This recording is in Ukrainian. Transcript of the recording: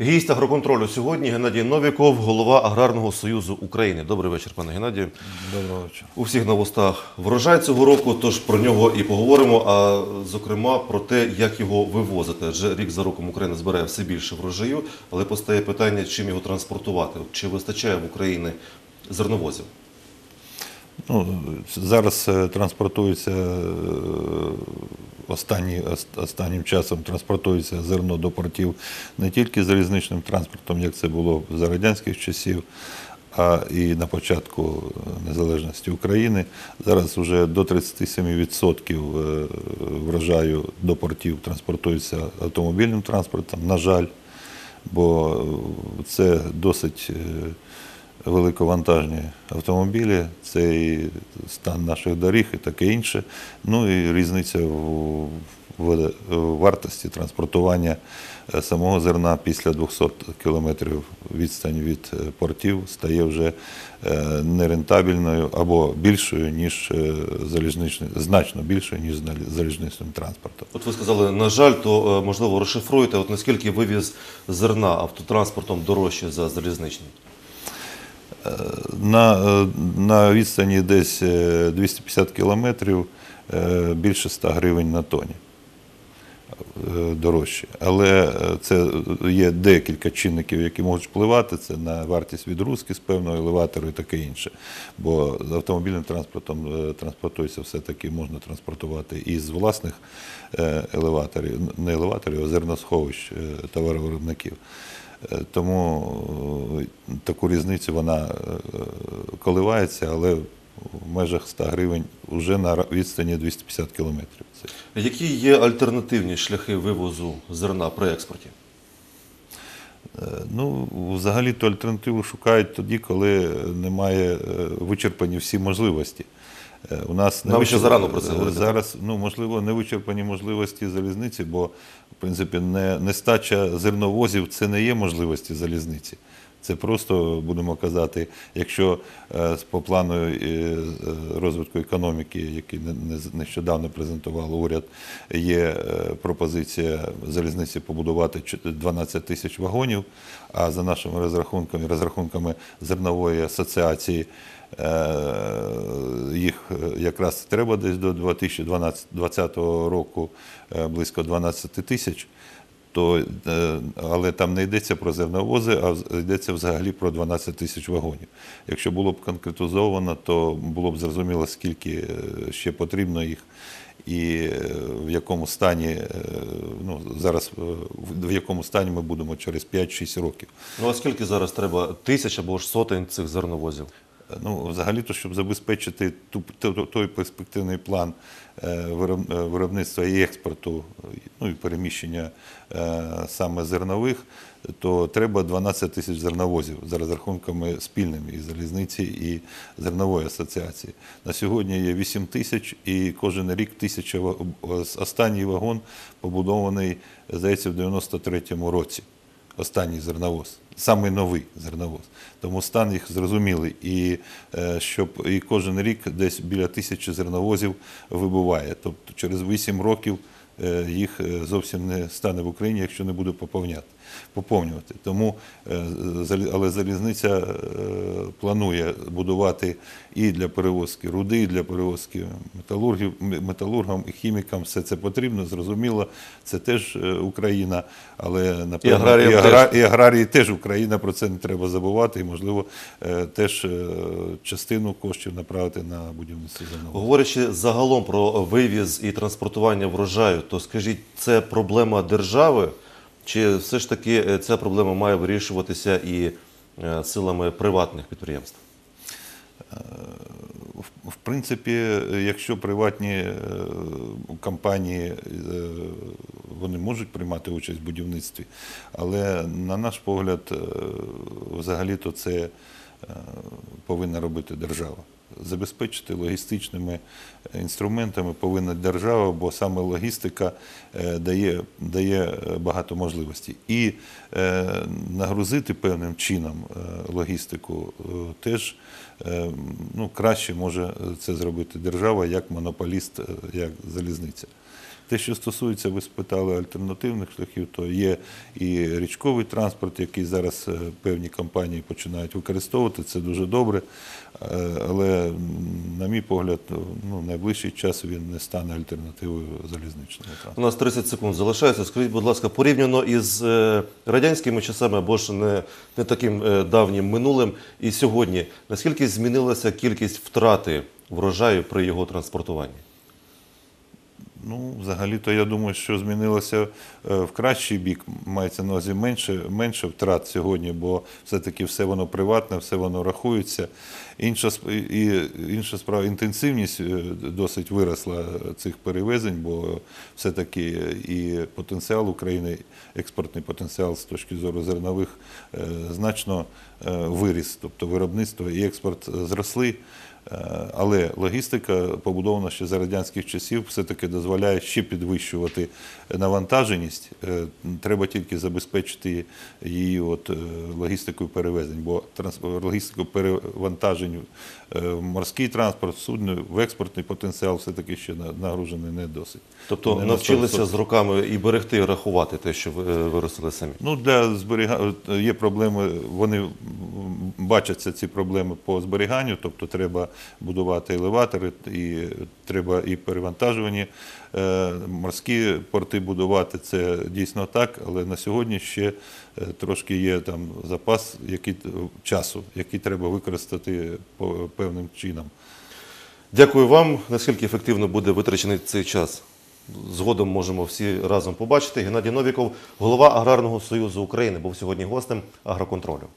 Гість агроконтролю сьогодні Геннадій Новіков, голова Аграрного союзу України. Добрий вечір, пане Геннадію. Доброго вечора. У всіх на вустах врожай цього року, тож про нього і поговоримо. А зокрема про те, як його вивозити. Адже рік за роком Україна збирає все більше врожаю, але постає питання, чим його транспортувати. Чи вистачає в Україні зерновозів? Ну, зараз е, транспортується е, останні, останнім часом транспортується зерно до портів не тільки залізничним транспортом, як це було за радянських часів, а і на початку незалежності України. Зараз вже до 37% е, врожаю до портів транспортується автомобільним транспортом, на жаль, бо е, це досить. Великовантажні автомобілі, це і стан наших доріг і таке інше. Ну і різниця в, вартості транспортування е, самого зерна після 200 кілометрів відстані від е, портів стає вже е, нерентабельною або більшою, ніж залізничним, значно більшою, ніж залізничним транспортом. От ви сказали, на жаль, то можливо розшифруєте, от наскільки вивіз зерна автотранспортом дорожче за залізничним? На, е, на відстані десь е, 250 кілометрів е, більше 100 гривень на тоні е, дорожче. Але е, це є декілька чинників, які можуть впливати. Це на вартість відгрузки з певного елеватору і таке інше. Бо з автомобільним транспортом е, транспортується все-таки можна транспортувати із власних е, елеваторів, не елеваторів, а зерносховищ е, товаровиробників. Е, Тому е, таку різницю вона е, коливається, але в межах 100 гривень вже на відстані 250 кілометрів. Які є альтернативні шляхи вивозу зерна при експорті? Ну, взагалі то альтернативу шукають тоді, коли немає вичерпані всі можливості. Е, У нас Нам ще зарано про це говорити. Зараз, ну, можливо, не вичерпані можливості залізниці, бо, в принципі, не, нестача зерновозів це не є можливості залізниці. Це просто, будемо казати, якщо е, по плану е, розвитку економіки, який не- не- нещодавно презентував уряд, є пропозиція залізниці побудувати 12 тисяч вагонів, а за нашими розрахунками, розрахунками зернової асоціації, їх е, якраз треба десь до 2020 року е, близько 12 тисяч е, але там не йдеться про зерновози, а йдеться взагалі про 12 тисяч вагонів. Якщо було б конкретизовано, то було б зрозуміло, скільки е, ще потрібно їх і е, в якому стані, е, ну, зараз е, в якому стані ми будемо через 5-6 років. Ну а скільки зараз треба тисяч або ж сотень цих зерновозів? Ну, взагалі-то, щоб забезпечити той перспективний план е, е, виробництва і експорту, ну і переміщення е, саме зернових, то треба 12 тисяч зерновозів за розрахунками спільними і залізниці, і зернової асоціації. На сьогодні є 8 тисяч, і кожен рік тисяча останній вагон побудований, здається, в 93-му році останній зерновоз, самий новий зерновоз. Тому стан їх зрозумілий. І е, щоб і кожен рік десь біля тисячі зерновозів вибуває. Тобто через 8 років е, їх е, зовсім не стане в Україні, якщо не буде поповняти. Поповнювати. Тому, е, але залізниця е, планує будувати і для перевозки руди, і для перевозки металургів, металургам і хімікам. Все це потрібно, зрозуміло. Це теж е, Україна, але напевно, аграріям і, агра- теж. і аграрії теж Україна, про це не треба забувати. І, можливо, теж частину коштів направити на будівництво зернового. Говорячи загалом про вивіз і транспортування врожаю, то скажіть, це проблема держави, чи все ж таки е, ця проблема має вирішуватися і е, силами приватних підприємств? В- В принципі, якщо приватні е, компанії е, вони можуть приймати участь в будівництві, але на наш погляд, е, взагалі-то це е, повинна робити держава. Забезпечити логістичними інструментами повинна держава, бо саме логістика е, дає, дає е, багато можливостей. І е, нагрузити певним чином е, логістику е, теж е, ну, краще може це зробити держава як монополіст, е, як залізниця. Те, що стосується, ви спитали альтернативних шляхів, то є і річковий транспорт, який зараз е, певні компанії починають використовувати. Це дуже добре. Е, Але, на мій погляд, ну, найближчий час він не стане альтернативою залізничному транспорту. У нас 30 секунд залишається. Скажіть, будь ласка, порівняно із е, радянськими часами або ж не, не таким е, давнім минулим і сьогодні, наскільки змінилася кількість втрати врожаю при його транспортуванні? Ну, взагалі-то я думаю, що змінилося е, в кращий бік. Мається на увазі менше, менше втрат сьогодні, бо все-таки все воно приватне, все воно рахується. Інша, і, інша справа, інтенсивність е, досить виросла цих перевезень, бо все-таки і потенціал України, експортний потенціал з точки зору зернових е, значно виріс. Тобто виробництво і експорт зросли. Е, Але логістика, побудована ще за радянських часів, все-таки дозволяє ще підвищувати навантаженість. Е, Треба тільки забезпечити її от, е, логістикою перевезень, бо логістику перевантажень в морський транспорт, судно, в експортний потенціал все-таки ще нагружений не досить. Тобто Не на навчилися 100%. з роками і берегти, і рахувати те, що ви виростили самі. Ну, для зберіга... є проблеми, вони бачаться ці проблеми по зберіганню, тобто треба будувати елеватори, і треба і перевантажувані е, морські порти будувати. Це дійсно так, але на сьогодні ще е, трошки є там запас який, часу, який треба використати певним чином. Дякую вам. Наскільки ефективно буде витрачений цей час? Згодом можемо всі разом побачити. Геннадій Новіков, голова Аграрного союзу України, був сьогодні гостем агроконтролю.